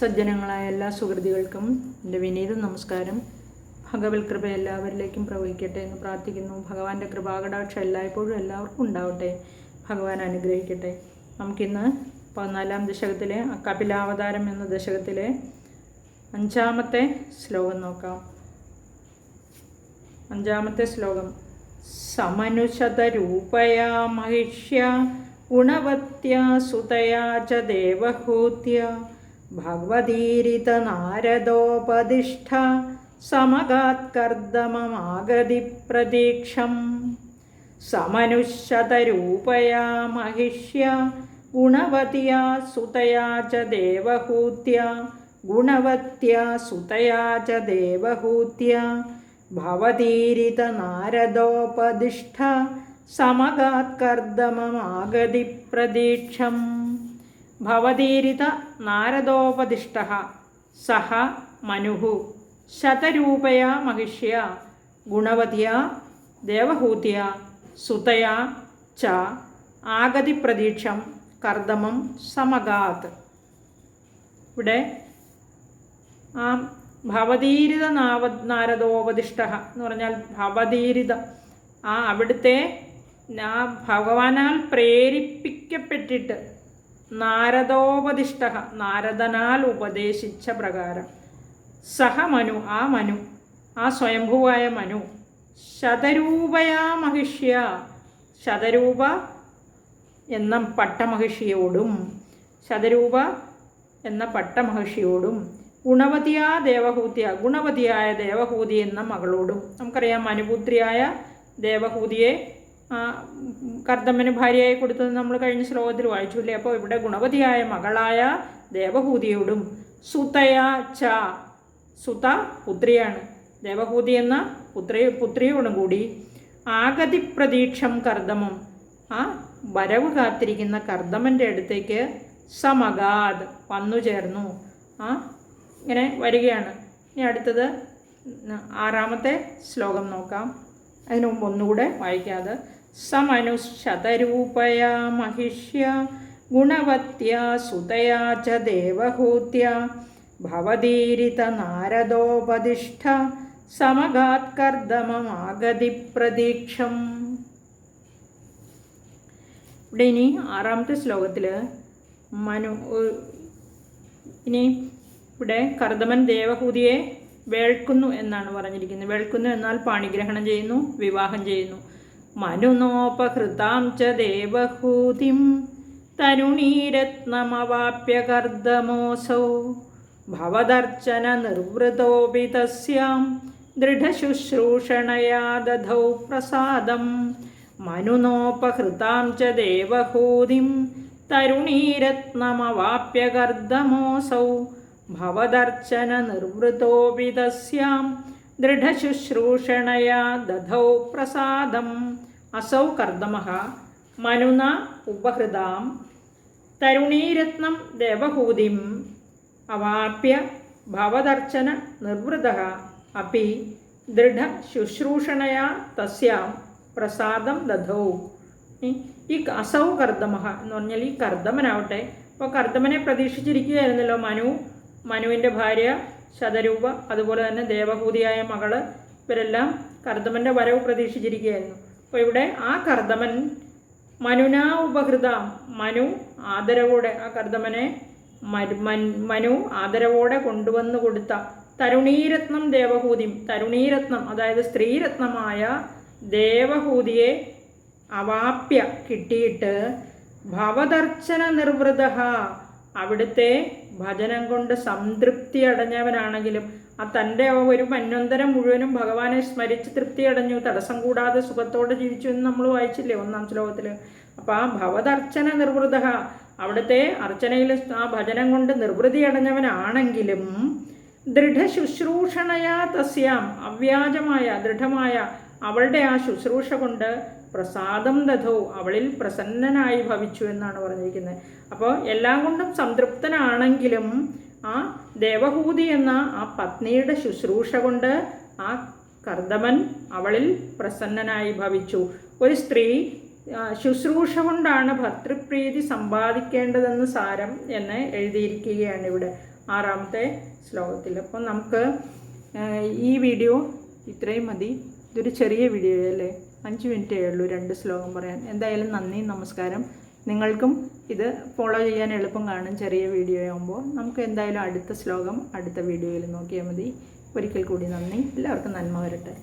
സജ്ജനങ്ങളായ എല്ലാ സുഹൃതികൾക്കും എന്റെ വിനീത നമസ്കാരം. ഭഗവത് കൃപ എല്ലാവരിലേക്കും പ്രവഹിക്കട്ടെ എന്ന് പ്രാർത്ഥിക്കുന്നു. ഭഗവാന്റെ കൃപാകടാക്ഷം എല്ലായ്പ്പോഴും എല്ലാവർക്കും ഉണ്ടാവട്ടെ. ഭഗവാൻ അനുഗ്രഹിക്കട്ടെ. നമുക്കിന്ന് പതിനാലാം ദശകത്തിലെ കപിലാവതാരം എന്ന ദശകത്തിലെ അഞ്ചാമത്തെ ശ്ലോകം നോക്കാം. അഞ്ചാമത്തെ ശ്ലോകം. സമനുശതരൂപയാ മഹിഷ്യ ഗുണവത്യാ സുതയാ ച ഭഗവതീരിത നാരദോപദിഷ്ഠ സമഗാത്കർദമമാഗതി പ്രതീക്ഷം സമനുശതരൂപയാ മഹിഷ്യ ഗുണവത്യാ സുതയാ ച ദേവഹൂത്യ ഗുണവത്യാ സുതയാ ച ദേവഹൂത്യ. ഭവതീരിത നാരദോപദിഷ്ട സഹ മനുഹു ശതരൂപയാ മഹിഷ്യ ഗുണവതിയ ദേവഹൂതിയ സുതയ ച ആഗതി പ്രതീക്ഷം കർദമം സമഗാത്. ഇവിടെ ആ ഭവതീരിത നാവ നാരദോപദിഷ്ട എന്ന് പറഞ്ഞാൽ ഭവതീരിത. ആ അവിടുത്തെ ഭഗവാനാൽ പ്രേരിപ്പിക്കപ്പെട്ടിട്ട് നാരദോപദിഷ്ട നാരദനാൽ ഉപദേശിച്ച പ്രകാരം. സഹ മനു ആ മനു ആ സ്വയംഭുവായ മനു ശതരൂപയാ മഹിഷ്യ ശതരൂപ എന്ന പട്ടമഹിഷിയോടും ശതരൂപ എന്ന പട്ടമഹിഷിയോടും ഗുണവതിയാ ദേവഹൂതിയ ഗുണവതിയായ ദേവഹൂതി എന്ന മകളോടും നമുക്കറിയാം മനുപുത്രിയായ ദേവഹൂതിയെ കർദമ്മന് ഭാര്യയായി കൊടുത്തത് നമ്മൾ കഴിഞ്ഞ ശ്ലോകത്തിൽ വായിച്ചു അല്ലേ അപ്പോൾ ഇവിടെ ഗുണവതിയായ മകളായ ദേവഭൂതിയോടും സുതയ ച സുത പുത്രിയാണ്. ദേവഭൂതി എന്ന പുത്രി പുത്രിയോടും കൂടി ആഗതി പ്രതീക്ഷം കർദമം ആ വരവ് കാത്തിരിക്കുന്ന കർദമന്റെ അടുത്തേക്ക് സമഗാദ് വന്നു ചേർന്നു. ആ ഇങ്ങനെ വരികയാണ്. ഇനി അടുത്തത് ആറാമത്തെ ശ്ലോകം നോക്കാം. അതിനു മുമ്പ് ഒന്നുകൂടെ വായിക്കാതെ. സമനുശതരൂപയാ സുതയാ ച ദേവഹൂത്യ ഭവദീരിത നാരദോപതിഷ്ഠ സമഗാത്കർദമമാഗതി പ്രതീക്ഷം ഇവിടെ ഇനി ആറാമത്തെ ശ്ലോകത്തിൽ മനു ഇനി ഇവിടെ കർദമൻ ദേവഹൂതിയെ വേൾക്കുന്നു എന്നാണ് പറഞ്ഞിരിക്കുന്നത്. വേൾക്കുന്നു എന്നാൽ പാണിഗ്രഹണം ചെയ്യുന്നു വിവാഹം ചെയ്യുന്നു. മനുനോപഹൃതാം ച ദേവഹൂതിം ഭവദർച്ചന നിർവൃതോപി തസ്യാം ദൃഢശുശ്രൂഷണയാ ദധൗ പ്രസാദം. മനുനോപഹൃതാം ച ദേവഹൂതിം ഭവദർച്ചന നിർവൃതോപി തസ്യാം ദൃഢശുശ്രൂഷണയാ ദധൗ പ്രസാദം. അസൗ കർദമ മനുന ഉപഹൃതാം. തരുണീരത്നം ദേവഹൂതിം. അവാപ്യ ഭവദർച്ചന നിർവൃത. അപ്പി ദൃഢശുശ്രൂഷണയാ തസ്യാം പ്രസാദം ദധൗ. ഈ അസൗ കർദമഹ എന്ന് പറഞ്ഞാൽ ഈ കർദമനാവട്ടെ. അപ്പോൾ കർദമനെ പ്രതീക്ഷിച്ചിരിക്കുകയായിരുന്നല്ലോ മനു. മനുവിന്റെ ഭാര്യ ശതരൂപ അതുപോലെ തന്നെ ദേവഹൂതിയായ മകൾ ഇവരെല്ലാം കർദമന്റെ വരവ് പ്രതീക്ഷിച്ചിരിക്കുകയായിരുന്നു. അപ്പോൾ ഇവിടെ ആ കർദമൻ മനുനാ ഉപഹൃത. മനു ആദരവോടെ ആ കർദമനെ മനു ആദരവോടെ കൊണ്ടുവന്നു കൊടുത്ത തരുണീരത്നം ദേവഹൂതിയും തരുണീരത്നം അതായത് സ്ത്രീരത്നമായ ദേവഹൂതിയെ അവാപ്യ കിട്ടിയിട്ട് ഭവദർശന നിർവൃത അവിടുത്തെ ഭജനം കൊണ്ട് സംതൃപ്തി അടഞ്ഞവനാണെങ്കിലും ആ തന്റെ ഒരു മന്വന്തരം മുഴുവനും ഭഗവാനെ സ്മരിച്ച് തൃപ്തി അടഞ്ഞു. തടസ്സം കൂടാതെ സുഖത്തോടെ ജീവിച്ചു എന്ന് നമ്മൾ വായിച്ചില്ലേ ഒന്നാം ശ്ലോകത്തിൽ അപ്പോൾ ആ ഭവതർച്ചന നിർവൃത അവിടുത്തെ അർച്ചനയിൽ ആ ഭജനം കൊണ്ട് നിർവൃതി അടഞ്ഞവനാണെങ്കിലും ദൃഢശുശ്രൂഷണയാ തസ്യാം. അവ്യാജമായ ദൃഢമായ അവളുടെ ആ ശുശ്രൂഷ കൊണ്ട് പ്രസാദം ദധോ അവളിൽ പ്രസന്നനായി ഭവിച്ചു എന്നാണ് പറഞ്ഞിരിക്കുന്നത്. അപ്പോൾ എല്ലാം കൊണ്ടും സംതൃപ്തനാണെങ്കിലും ആ ദേവഹൂതി എന്ന ആ പത്നിയുടെ ശുശ്രൂഷ കൊണ്ട് ആ കർദമൻ അവളിൽ പ്രസന്നനായി ഭവിച്ചു. ഒരു സ്ത്രീ ശുശ്രൂഷ കൊണ്ടാണ് ഭർത്തൃപ്രീതി സമ്പാദിക്കേണ്ടതെന്ന് സാരം എന്ന് എഴുതിയിരിക്കുകയാണ് ഇവിടെ ആറാമത്തെ ശ്ലോകത്തിൽ. അപ്പം നമുക്ക് ഈ വീഡിയോ ഇത്രയും മതി. ഇതൊരു ചെറിയ വീഡിയോ അല്ലേ? അഞ്ച് മിനിറ്റേ ഉള്ളൂ രണ്ട് ശ്ലോകം പറയാൻ. എന്തായാലും നന്ദി നമസ്കാരം. നിങ്ങൾക്കും ഇത് ഫോളോ ചെയ്യാൻ എളുപ്പം കാണും ചെറിയ വീഡിയോ ആകുമ്പോൾ നമുക്ക് എന്തായാലും അടുത്ത ശ്ലോകം അടുത്ത വീഡിയോയിൽ നോക്കിയാൽ മതി. ഒരിക്കൽ കൂടി നന്ദി. എല്ലാവർക്കും നന്മ വരട്ടെ.